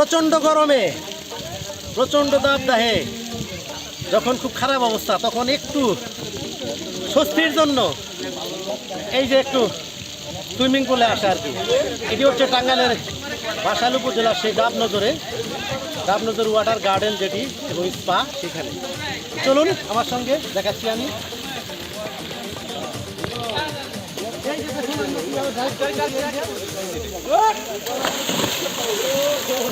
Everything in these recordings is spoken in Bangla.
প্রচণ্ড গরমে, প্রচণ্ড দাবদাহে, যখন খুব খারাপ অবস্থা, তখন একটু স্বস্তির জন্য, এই যে একটু সুইমিং পুলে আসা আর কি। এটি হচ্ছে টাঙ্গালের বাসাইল উপজেলার সেই ডাবনজরে ডাবনজর ওয়াটার গার্ডেন যেটি এবং স্পা সেখানে। চলুন, আমার সঙ্গে দেখাচ্ছি আমি। তো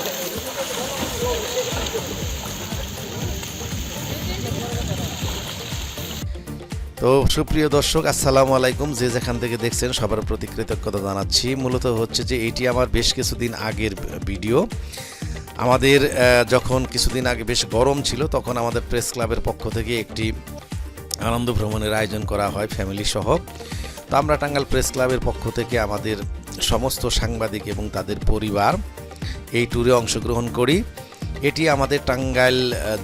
সুপ্রিয় দর্শক, আসসালামু আলাইকুম। যে যেখান থেকে দেখছেন, সবার প্রতি কৃতজ্ঞতা জানাচ্ছি। মূলত হচ্ছে যে এটি আমার বেশ কিছুদিন আগের ভিডিও। আমাদের যখন কিছুদিন আগে বেশ গরম ছিল, তখন আমাদের প্রেস ক্লাবের পক্ষ থেকে একটি আনন্দ ভ্রমণের আয়োজন করা হয় ফ্যামিলি সহ। তো আমরা টাঙ্গাল প্রেস ক্লাবের পক্ষ থেকে আমাদের সমস্ত সাংবাদিক এবং তাদের পরিবার এই ট্যুরে অংশগ্রহণ করি। এটি আমাদের টাঙ্গাইল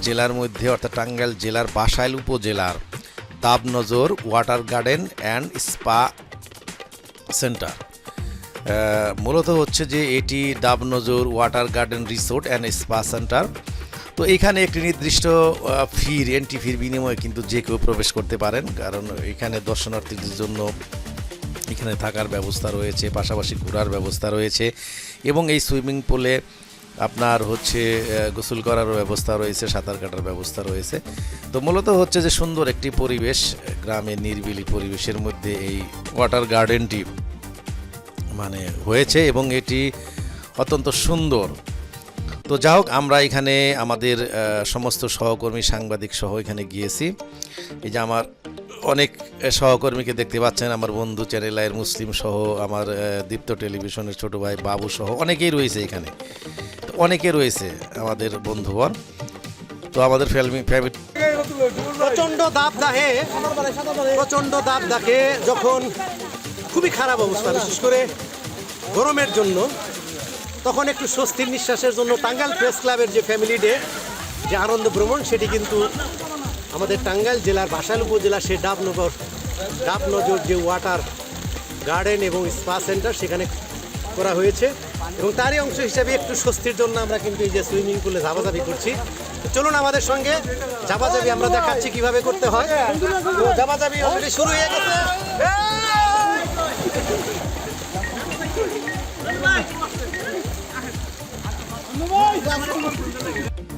জেলার মধ্যে, অর্থাৎ টাঙ্গাইল জেলার বাসাইল উপজেলার Dabonjor water garden and spa centre মূলত হচ্ছে যে এটি Dabonjor water garden resort and spa centre তো এখানে একটি নির্দিষ্ট ফির এন্ট্রি ফির বিনিময়ে কিন্তু যে কেউ প্রবেশ করতে পারেন। কারণ এখানে দর্শনার্থীদের জন্য এখানে থাকার ব্যবস্থা রয়েছে, পাশাপাশি ঘোরার ব্যবস্থা রয়েছে এবং এই সুইমিং পুলে আপনার হচ্ছে গোসল করার ব্যবস্থা রয়েছে, সাঁতার কাটার ব্যবস্থা রয়েছে। তো মূলত হচ্ছে যে সুন্দর একটি পরিবেশ, গ্রামের নিরিবিলি পরিবেশের মধ্যে এই ওয়াটার গার্ডেনটি মানে হয়েছে এবং এটি অত্যন্ত সুন্দর। তো যা হোক, আমরা এখানে আমাদের সমস্ত সহকর্মী সাংবাদিক সহ এখানে গিয়েছি। এই যে আমার অনেক সহকর্মীকে দেখতে পাচ্ছেন, আমার বন্ধু চ্যানেল আয়ের মুসলিম সহ, আমার দীপ্ত টেলিভিশনের ছোট ভাই বাবু সহ, অনেকেই রয়েছে এখানে। তো অনেকে রয়েছে আমাদের বন্ধুবর তো আমাদের ফ্যামিলি ফ্যামিলি প্রচণ্ড দাবদাহে প্রচণ্ড দাবদাহে যখন খুবই খারাপ অবস্থা, বিশেষ করে গরমের জন্য। তখন একটু স্বস্তির নিঃশ্বাসের জন্য টাঙ্গাল প্রেস ক্লাবের যে ফ্যামিলি ডে যে আনন্দ ভ্রমণ, সেটি কিন্তু আমাদের টাঙ্গাইল জেলার বাসাইল উপজেলা সে ডাবনগর ডাবনজর যে ওয়াটার গার্ডেন এবং স্পা সেন্টার সেখানে করা হয়েছে। এবং তারই অংশ হিসেবে একটু স্বস্তির জন্য আমরা কিন্তু এই যে সুইমিং পুলে ঝাপাঝাপি করছি। চলুন আমাদের সঙ্গে ঝাপাঝাপি আমরা দেখাচ্ছি কীভাবে করতে হয়। ঝাপাঝাপি অলরেডি শুরু হয়ে গেছে।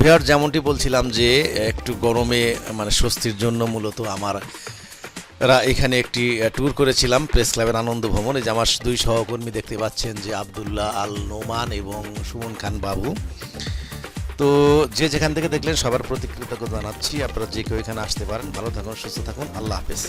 ভিয়ার যেমনটি বলছিলাম যে একটু গরমে মানে স্বস্তির জন্য মূলত আমার এখানে একটি ট্যুর করেছিলাম প্রেস ক্লাবের আনন্দ ভবনে যে আমার দুই সহকর্মী দেখতে পাচ্ছেন যে আবদুল্লাহ আল নোমান এবং সুমন খান বাবু। তো যে যেখান থেকে দেখলেন সবার প্রতি কৃতজ্ঞতা জানাচ্ছি। আপনারা যে কেউ এখানে আসতে পারেন। ভালো থাকুন, সুস্থ থাকুন। আল্লাহ হাফেজ।